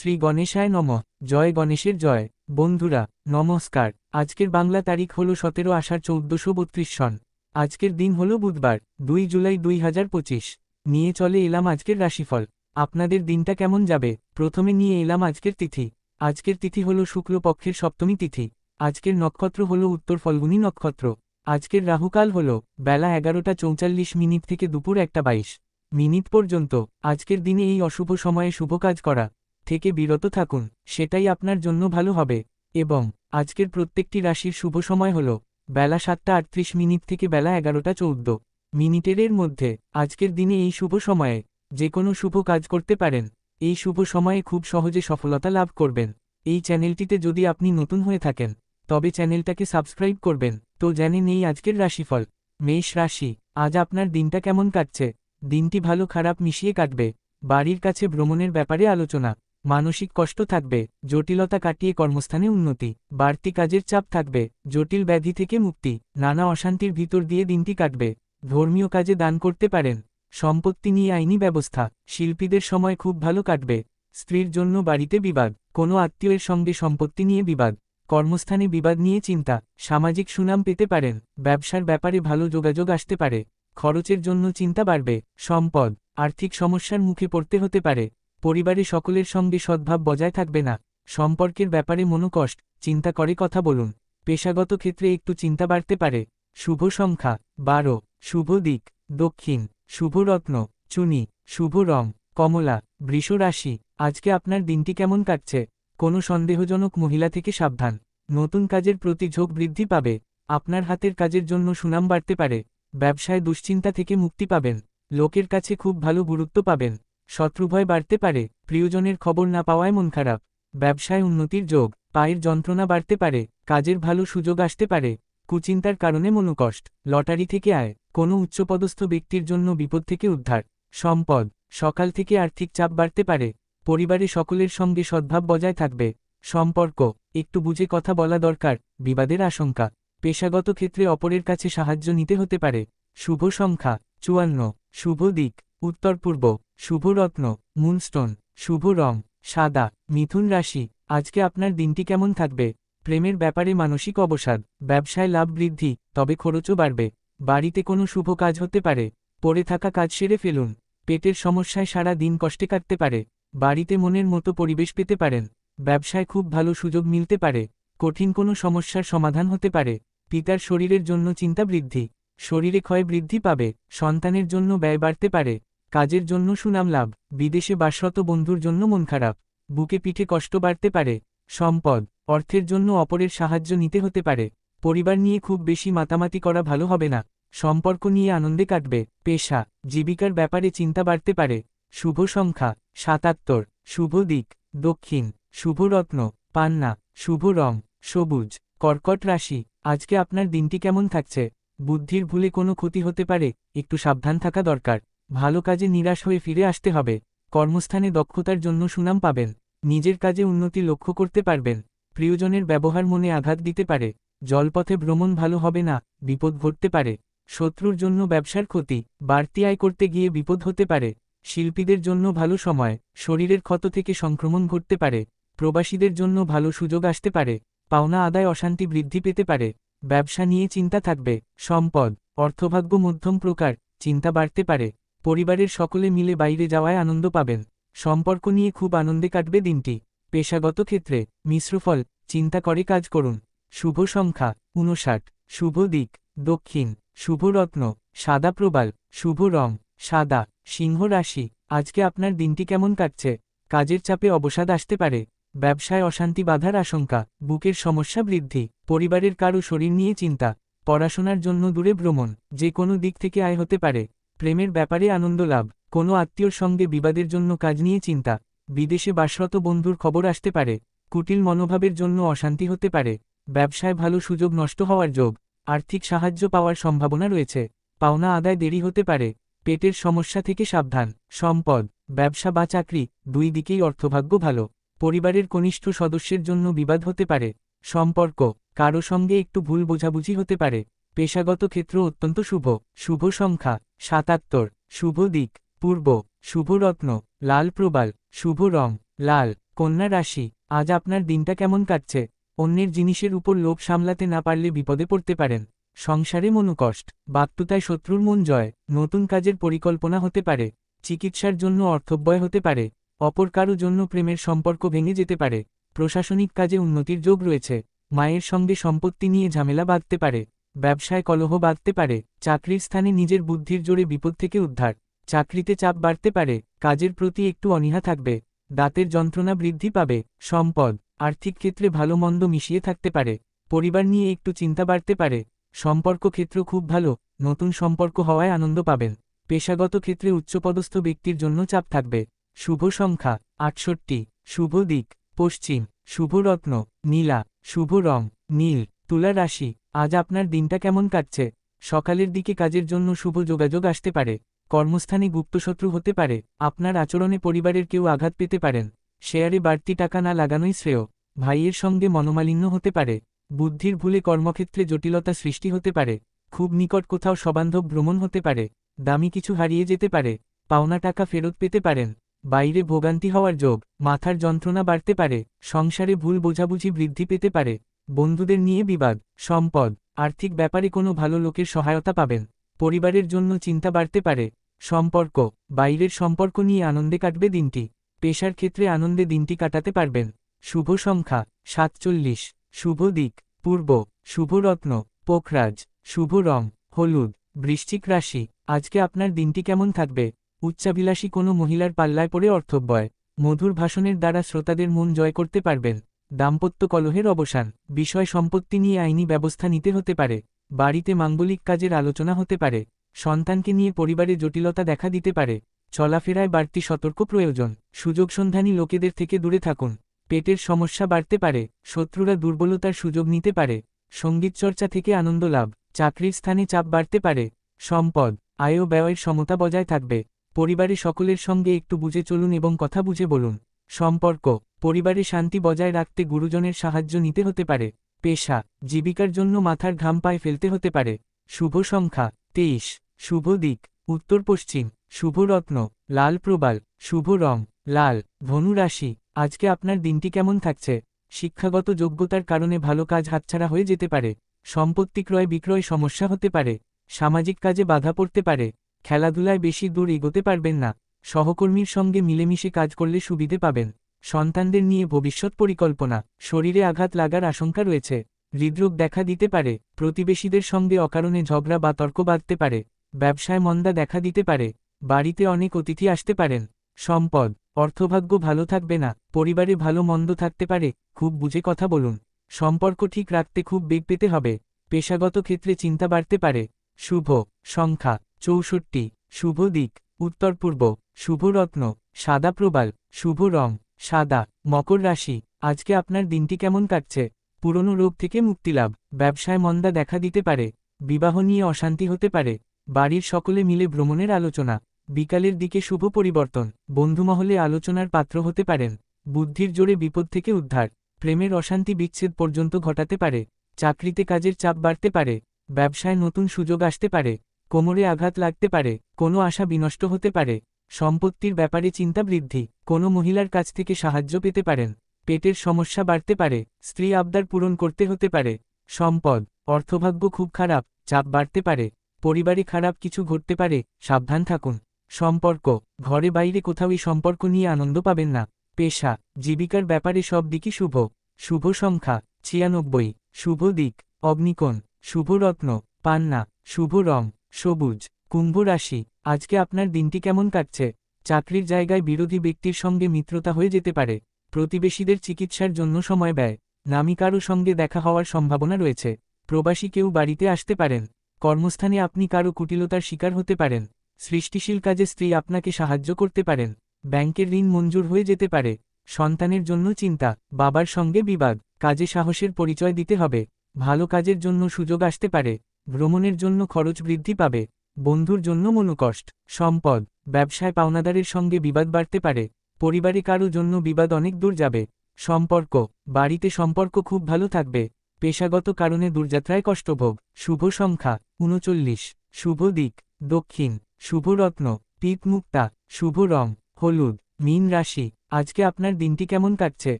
শ্রী গণেশায় নম। জয় গণেশের জয়। বন্ধুরা, নমস্কার। আজকের বাংলা তারিখ হল সতেরো আষাঢ় চৌদ্দশো বত্রিশ সন আজকের দিন হল বুধবার, দুই জুলাই দুই হাজার পঁচিশ। নিয়ে চলে এলাম আজকের রাশিফল। আপনাদের দিনটা কেমন যাবে? প্রথমে নিয়ে এলাম আজকের তিথি। আজকের তিথি হল শুক্লপক্ষের সপ্তমী তিথি। আজকের নক্ষত্র হল উত্তর ফল্গুনী নক্ষত্র। আজকের রাহুকাল হল বেলা এগারোটা চৌচল্লিশ মিনিট থেকে দুপুর একটা বাইশ। মিনিট পর্যন্ত। আজকের দিনে এই অশুভ সময়ে শুভ কাজ করা। থেকে বিরত থাকুন, সেটাই আপনার জন্য ভালো হবে। এবং আজকের প্রত্যেকটি রাশির শুভ সময় হল বেলা সাতটা আটত্রিশ মিনিট থেকে বেলা এগারোটা চৌদ্দ মিনিটের মধ্যে। আজকের দিনে এই শুভ সময়ে যে কোনো শুভ কাজ করতে পারেন। এই শুভ সময়ে খুব সহজে সফলতা লাভ করবেন। এই চ্যানেলটিতে যদি আপনি নতুন হয়ে থাকেন, তবে চ্যানেলটাকে সাবস্ক্রাইব করবেন। তো জেনে নেই আজকের রাশিফল। মেষ রাশি, আজ আপনার দিনটা কেমন কাটছে? দিনটি ভালো খারাপ মিশিয়ে কাটবে। বাড়ির কাছে ভ্রমণের ব্যাপারে আলোচনা। মানসিক কষ্ট থাকবে, জটিলতা কাটিয়ে কর্মস্থানে উন্নতি, বাড়তি কাজের চাপ থাকবে, জটিল ব্যাধি থেকে মুক্তি, নানা অশান্তির ভিতর দিয়ে দিনটি কাটবে। ধর্মীয় কাজে দান করতে পারেন। সম্পত্তি নিয়ে আইনি ব্যবস্থা, শিল্পীদের সময় খুব ভালো কাটবে। স্ত্রীর জন্য বাড়িতে বিবাদ, কোনো আত্মীয়ের সঙ্গে সম্পত্তি নিয়ে বিবাদ, কর্মস্থানে বিবাদ নিয়ে চিন্তা, সামাজিক সুনাম পেতে পারেন, ব্যবসার ব্যাপারে ভালো যোগাযোগ আসতে পারে। খরচের জন্য চিন্তা বাড়বে, সম্পদ, আর্থিক সমস্যার মুখে পড়তে হতে পারে। পরিবারে সকলের সঙ্গে সদ্ভাব বজায় থাকবে না। সম্পর্কের ব্যাপারে মনোকষ্ট চিন্তা করে কথা বলুন। পেশাগত ক্ষেত্রে একটু চিন্তা বাড়তে পারে। শুভ সংখ্যা, বারো। শুভ দিক, দক্ষিণ। শুভ রত্ন, চুনি। শুভ রং, কমলা। বৃষ রাশি, আজকে আপনার দিনটি কেমন কাটছে? কোনো সন্দেহজনক মহিলা থেকে সাবধান। নতুন কাজের প্রতি ঝোঁক বৃদ্ধি পাবে। আপনার হাতের কাজের জন্য সুনাম বাড়তে পারে। ব্যবসায় দুশ্চিন্তা থেকে মুক্তি পাবেন। লোকের কাছে খুব ভালো গুরুত্ব পাবেন। শত্রুভয় বাড়তে পারে, প্রিয়জনের খবর না পাওয়ায় মন খারাপ, ব্যবসায় উন্নতির যোগ, পায়ের যন্ত্রণা বাড়তে পারে, কাজের ভালো সুযোগ আসতে পারে, কুচিন্তার কারণে মনোকষ্ট, লটারি থেকে আয়, কোনো উচ্চপদস্থ ব্যক্তির জন্য বিপদ থেকে উদ্ধার, সম্পদ, সকাল থেকে আর্থিক চাপ বাড়তে পারে, পরিবারে সকলের সঙ্গে সদ্ভাব বজায় থাকবে, সম্পর্ক, একটু বুঝে কথা বলা দরকার, বিবাদের আশঙ্কা, পেশাগত ক্ষেত্রে অপরের কাছে সাহায্য নিতে হতে পারে, শুভ সংখ্যা, চুয়ান্ন, শুভ দিক, উত্তর পূর্ব শুভ রত্ন মুনস্টোন, শুভ রং, সাদা, মিথুন রাশি, আজকে আপনার দিনটি কেমন থাকবে? প্রেমের ব্যাপারে মানসিক অবসাদ, ব্যবসায় লাভ বৃদ্ধি, তবে খরচও বাড়বে। বাড়িতে কোনো শুভ কাজ হতে পারে। পড়ে থাকা কাজ সেরে ফেলুন। পেটের সমস্যায় সারা দিন কষ্টে কাটতে পারে। বাড়িতে মনের মতো পরিবেশ পেতে পারেন। ব্যবসায় খুব ভালো সুযোগ মিলতে পারে। কঠিন কোনো সমস্যার সমাধান হতে পারে। পিতার শরীরের জন্য চিন্তা বৃদ্ধি। শরীরে ক্ষয় বৃদ্ধি পাবে। সন্তানের জন্য ব্যয় বাড়তে পারে। কাজের জন্য সুনাম লাভ, বিদেশে বাসরত বন্ধুর জন্য মন খারাপ, বুকে পিঠে কষ্ট বাড়তে পারে, সম্পদ, অর্থের জন্য অপরের সাহায্য নিতে হতে পারে, পরিবার নিয়ে খুব বেশি মাতামাতি করা ভালো হবে না, সম্পর্ক নিয়ে আনন্দে কাটবে, পেশা, জীবিকার ব্যাপারে চিন্তা বাড়তে পারে, শুভ সংখ্যা, সাতাত্তর, শুভ দিক, দক্ষিণ, শুভ রত্ন, পান্না, শুভ রং, সবুজ, কর্কট রাশি, আজকে আপনার দিনটি কেমন থাকছে, বুদ্ধির ভুলে কোনো ক্ষতি হতে পারে, একটু সাবধান থাকা দরকার। ভালো কাজে নিরাশ হয়ে ফিরে আসতে হবে। কর্মস্থানে দক্ষতার জন্য সুনাম পাবেন। নিজের কাজে উন্নতি লক্ষ্য করতে পারবেন। প্রিয়জনের ব্যবহার মনে আঘাত দিতে পারে। জলপথে ভ্রমণ ভালো হবে না, বিপদ ঘটতে পারে। শত্রুর জন্য ব্যবসার ক্ষতি, বাড়তি আয় করতে গিয়ে বিপদ হতে পারে। শিল্পীদের জন্য ভালো সময়, শরীরের ক্ষত থেকে সংক্রমণ ঘটতে পারে। প্রবাসীদের জন্য ভালো সুযোগ আসতে পারে। পাওনা আদায় অশান্তি বৃদ্ধি পেতে পারে। ব্যবসা নিয়ে চিন্তা থাকবে। সম্পদ, অর্থভাগ্য মধ্যম প্রকার, চিন্তা বাড়তে পারে। পরিবারের সকলে মিলে বাইরে যাওয়ায় আনন্দ পাবেন। সম্পর্ক নিয়ে খুব আনন্দে কাটবে দিনটি। পেশাগত ক্ষেত্রে মিশ্রফল চিন্তা করে কাজ করুন। শুভ সংখ্যা উনষাট শুভ দিক, দক্ষিণ। শুভ রত্ন, সাদা প্রবাল। শুভ রং, সাদা। সিংহ রাশি, আজকে আপনার দিনটি কেমন কাটছে? কাজের চাপে অবসাদ আসতে পারে। ব্যবসায় অশান্তি বাধার আশঙ্কা। বুকের সমস্যা বৃদ্ধি। পরিবারের কারও শরীর নিয়ে চিন্তা। পড়াশোনার জন্য দূরে ভ্রমণ। যে কোনো দিক থেকে আয় হতে পারে। প্রেমের ব্যাপারে আনন্দ লাভ, কোনো আত্মীয়র সঙ্গে বিবাদের জন্য কাজ নিয়ে চিন্তা, বিদেশে বাসরত বন্ধুর খবর আসতে পারে, কুটিল মনোভাবের জন্য অশান্তি হতে পারে, ব্যবসায় ভালো সুযোগ নষ্ট হওয়ার যোগ, আর্থিক সাহায্য পাওয়ার সম্ভাবনা রয়েছে, পাওনা আদায় দেরি হতে পারে, পেটের সমস্যা থেকে সাবধান, সম্পদ, ব্যবসা বা চাকরি, দুই দিকেই অর্থভাগ্য ভালো, পরিবারের কনিষ্ঠ সদস্যের জন্য বিবাদ হতে পারে, সম্পর্ক, কারও সঙ্গে একটু ভুল বোঝাবুঝি হতে পারে পেশাগত ক্ষেত্র অত্যন্ত শুভ শুভ সংখ্যা, সাতাত্তর, শুভ দিক, পূর্ব, শুভ রত্ন, লাল প্রবাল, শুভ রং, লাল, কন্যা রাশি, আজ আপনার দিনটা কেমন কাটছে? অন্যের জিনিসের উপর লোভ সামলাতে না পারলে বিপদে পড়তে পারেন। সংসারে মনোকষ্ট বাক্তুতায় শত্রুর মন জয়, নতুন কাজের পরিকল্পনা হতে পারে, চিকিৎসার জন্য অর্থব্যয় হতে পারে, অপর কারও জন্য প্রেমের সম্পর্ক ভেঙে যেতে পারে, প্রশাসনিক কাজে উন্নতির যোগ রয়েছে, মায়ের সঙ্গে সম্পত্তি নিয়ে ঝামেলা বাঁধতে পারে। ব্যবসায় কলহ বাঁধতে পারে, চাকরির স্থানে নিজের বুদ্ধির জোরে বিপদ থেকে উদ্ধার, চাকরিতে চাপ বাড়তে পারে, কাজের প্রতি একটু অনীহা থাকবে, দাঁতের যন্ত্রণা বৃদ্ধি পাবে, সম্পদ, আর্থিক ক্ষেত্রে ভালো মন্দ মিশিয়ে থাকতে পারে, পরিবার নিয়ে একটু চিন্তা বাড়তে পারে, সম্পর্ক ক্ষেত্র খুব ভালো, নতুন সম্পর্ক হওয়ায় আনন্দ পাবেন, পেশাগত ক্ষেত্রে উচ্চপদস্থ ব্যক্তির জন্য চাপ থাকবে, শুভ সংখ্যা, আটষট্টি, শুভ দিক, পশ্চিম, শুভ রত্ন, নীলা, শুভ রং, নীল তুলা রাশি, আজ আপনার দিনটা কেমন কাটছে? সকালের দিকে কাজের জন্য শুভ যোগাযোগ আসতে পারে। কর্মস্থানে গুপ্তশত্রু হতে পারে। আপনার আচরণে পরিবারের কেউ আঘাত পেতে পারেন। শেয়ারে বাড়তি টাকা না লাগানোই শ্রেয়। ভাইয়ের সঙ্গে মনোমালিন্য হতে পারে। বুদ্ধির ভুলে কর্মক্ষেত্রে জটিলতা সৃষ্টি হতে পারে। খুব নিকট কোথাও সবান্ধব ভ্রমণ হতে পারে। দামি কিছু হারিয়ে যেতে পারে। পাওনা টাকা ফেরত পেতে পারেন। বাইরে ভোগান্তি হওয়ার যোগ। মাথার যন্ত্রণা বাড়তে পারে। সংসারে ভুল বোঝাবুঝি বৃদ্ধি পেতে পারে। বন্ধুদের নিয়ে বিবাদ, সম্পদ, আর্থিক ব্যাপারে কোনো ভালো লোকের সহায়তা পাবেন। পরিবারের জন্য চিন্তা বাড়তে পারে। সম্পর্ক, বাইরের সম্পর্ক নিয়ে আনন্দে কাটবে দিনটি। পেশার ক্ষেত্রে আনন্দে দিনটি কাটাতে পারবেন। শুভ সংখ্যা, সাতচল্লিশ। শুভ দিক, পূর্ব। শুভ রত্ন, পোখরাজ। শুভ রং, হলুদ। বৃশ্চিক রাশি, আজকে আপনার দিনটি কেমন থাকবে? উচ্চাভিলাষী কোনো মহিলার পাল্লায় পড়ে অর্থব্যয়। মধুর ভাষণের দ্বারা শ্রোতাদের মন জয় করতে পারবেন। দাম্পত্য কলহের অবসান, বিষয় সম্পত্তি নিয়ে আইনি ব্যবস্থা নিতে হতে পারে, বাড়িতে মাঙ্গলিক কাজের আলোচনা হতে পারে, সন্তানকে নিয়ে পরিবারে জটিলতা দেখা দিতে পারে, চলাফেরায় বাড়তি সতর্ক প্রয়োজন, সুযোগ সন্ধানী লোকেদের থেকে দূরে থাকুন, পেটের সমস্যা বাড়তে পারে, শত্রুরা দুর্বলতার সুযোগ নিতে পারে সঙ্গীতচর্চা থেকে আনন্দ লাভ, চাকরির স্থানে চাপ বাড়তে পারে, সম্পদ, আয় ও ব্যয়ের সমতা বজায় থাকবে, পরিবারে সকলের সঙ্গে একটু বুঝে চলুন এবং কথা বুঝে বলুন, সম্পর্ক পরিবারে শান্তি বজায় রাখতে গুরুজনের সাহায্য নিতে হতে পারে। পেশা, জীবিকার জন্য মাথার ঘাম পায়ে ফেলতে হতে পারে। শুভ সংখ্যা, তেইশ। শুভ দিক, উত্তর পশ্চিম। শুভ রত্ন, লাল প্রবাল। শুভ রং, লাল। ধনু রাশি, আজকে আপনার দিনটি কেমন থাকছে? শিক্ষাগত যোগ্যতার কারণে ভালো কাজ হাতছাড়া হয়ে যেতে পারে। সম্পত্তি ক্রয় বিক্রয় সমস্যা হতে পারে। সামাজিক কাজে বাধা পড়তে পারে। খেলাধুলায় বেশি দূর এগোতে পারবেন না। সহকর্মীর সঙ্গে মিলেমিশে কাজ করলে সুবিধে পাবেন। সন্তানদের নিয়ে ভবিষ্যৎ পরিকল্পনা, শরীরে আঘাত লাগার আশঙ্কা রয়েছে, হৃদরোগ দেখা দিতে পারে, প্রতিবেশীদের সঙ্গে অকারণে ঝগড়া বা তর্ক বাঁধতে পারে, ব্যবসায় মন্দা দেখা দিতে পারে, বাড়িতে অনেক অতিথি আসতে পারেন, সম্পদ, অর্থভাগ্য ভালো থাকবে না, পরিবারে ভালো মন্দ থাকতে পারে, খুব বুঝে কথা বলুন, সম্পর্ক ঠিক রাখতে খুব বেগ পেতে হবে, পেশাগত ক্ষেত্রে চিন্তা বাড়তে পারে, শুভ, সংখ্যা, চৌষট্টি, শুভ দিক, উত্তর পূর্ব, শুভ রত্ন, সাদা প্রবাল, শুভ রং সাদা, মকর রাশি, আজকে আপনার দিনটি কেমন কাটছে? পুরনো রোগ থেকে মুক্তিলাভ ব্যবসায় মন্দা দেখা দিতে পারে, বিবাহ নিয়ে অশান্তি হতে পারে, বাড়ির সকলে মিলে ভ্রমণের আলোচনা, বিকালের দিকে শুভ পরিবর্তন, বন্ধুমহলে আলোচনার পাত্র হতে পারেন, বুদ্ধির জোরে বিপদ থেকে উদ্ধার, প্রেমের অশান্তি বিচ্ছেদ পর্যন্ত ঘটাতে পারে, চাকরিতে কাজের চাপ বাড়তে পারে, ব্যবসায় নতুন সুযোগ আসতে পারে, কোমরে আঘাত লাগতে পারে, কোনো আশা বিনষ্ট হতে পারে সম্পত্তির ব্যাপারে চিন্তা বৃদ্ধি। কোনো মহিলার কাছ থেকে সাহায্য পেতে পারেন। পেটের সমস্যা বাড়তে পারে। স্ত্রী আবদার পূরণ করতে হতে পারে। সম্পদ, অর্থভাগ্য খুব খারাপ, চাপ বাড়তে পারে। পরিবারে খারাপ কিছু ঘটতে পারে। সাবধান থাকুন। সম্পর্ক, ঘরে বাইরে কোথাও এই সম্পর্ক নিয়ে আনন্দ পাবেন না। পেশা, জীবিকার ব্যাপারে সব দিকই শুভ। শুভ সংখ্যা, ছিয়ানব্বই। শুভ দিক, অগ্নিকোণ। শুভ রত্ন, পান্না। শুভ রং, সবুজ। কুম্ভ রাশি, আজকে আপনার দিনটি কেমন কাটছে? চাকরির জায়গায় বিরোধী ব্যক্তির সঙ্গে মিত্রতা হয়ে যেতে পারে। প্রতিবেশীদের চিকিৎসার জন্য সময় ব্যয়। নামি কারও সঙ্গে দেখা হওয়ার সম্ভাবনা রয়েছে। প্রবাসী কেউ বাড়িতে আসতে পারেন। কর্মস্থানে আপনি কারও কুটিলতার শিকার হতে পারেন। সৃষ্টিশীল কাজে স্ত্রী আপনাকে সাহায্য করতে পারেন। ব্যাংকের ঋণ মঞ্জুর হয়ে যেতে পারে। সন্তানের জন্য চিন্তা, বাবার সঙ্গে বিবাদ, কাজে সাহসের পরিচয় দিতে হবে। ভালো কাজের জন্য সুযোগ আসতে পারে। ভ্রমণের জন্য খরচ বৃদ্ধি পাবে। বন্ধুর জন্য মনোকষ্ট, সম্পদ, ব্যবসায় পাওনাদারের সঙ্গে বিবাদ বাড়তে পারে, পরিবারে কারও জন্য বিবাদ অনেক দূর যাবে, সম্পর্ক, বাড়িতে সম্পর্ক খুব ভালো থাকবে, পেশাগত কারণে দূরযাত্রায় কষ্টভোগ, শুভ সংখ্যা, উনচল্লিশ, শুভ দিক, দক্ষিণ, শুভ রত্ন পিত মুক্তা, শুভ রং, হলুদ, মীন রাশি, আজকে আপনার দিনটি কেমন কাটছে,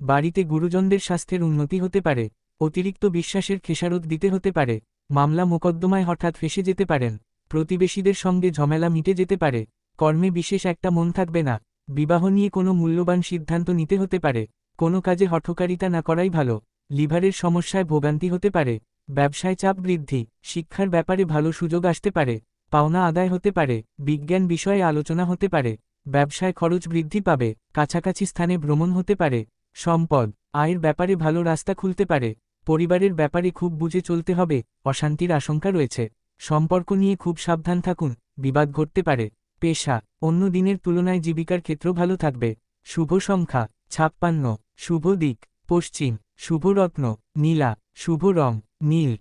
বাড়িতে গুরুজনদের স্বাস্থ্যের উন্নতি হতে পারে, অতিরিক্ত বিশ্বাসের খেসারত দিতে হতে পারে, মামলা মোকদ্দমায় হঠাৎ ফেসে যেতে পারেন প্রতিবেশীদের সঙ্গে ঝমেলা মিটে যেতে পারে। কর্মে বিশেষ একটা মন থাকবে না। বিবাহ নিয়ে কোনো মূল্যবান সিদ্ধান্ত নিতে হতে পারে। কোনো কাজে হঠকারিতা না করাই ভালো। লিভারের সমস্যায় ভোগান্তি হতে পারে। ব্যবসায় চাপ বৃদ্ধি। শিক্ষার ব্যাপারে ভালো সুযোগ আসতে পারে। পাওনা আদায় হতে পারে। বিজ্ঞান বিষয়ে আলোচনা হতে পারে। ব্যবসায় খরচ বৃদ্ধি পাবে। কাছাকাছি স্থানে ভ্রমণ হতে পারে। সম্পদ, আয়ের ব্যাপারে ভালো রাস্তা খুলতে পারে। পরিবারের ব্যাপারে খুব বুঝে চলতে হবে। অশান্তির আশঙ্কা রয়েছে। সম্পর্ক নিয়ে খুব সাবধান থাকুন, বিবাদ ঘটতে পারে, পেশা, অন্য দিনের তুলনায় জীবিকার ক্ষেত্র ভালো থাকবে, শুভ সংখ্যা, ছাপ্পান্ন, শুভ দিক, পশ্চিম শুভরত্ন নীলা, শুভ রং, নীল।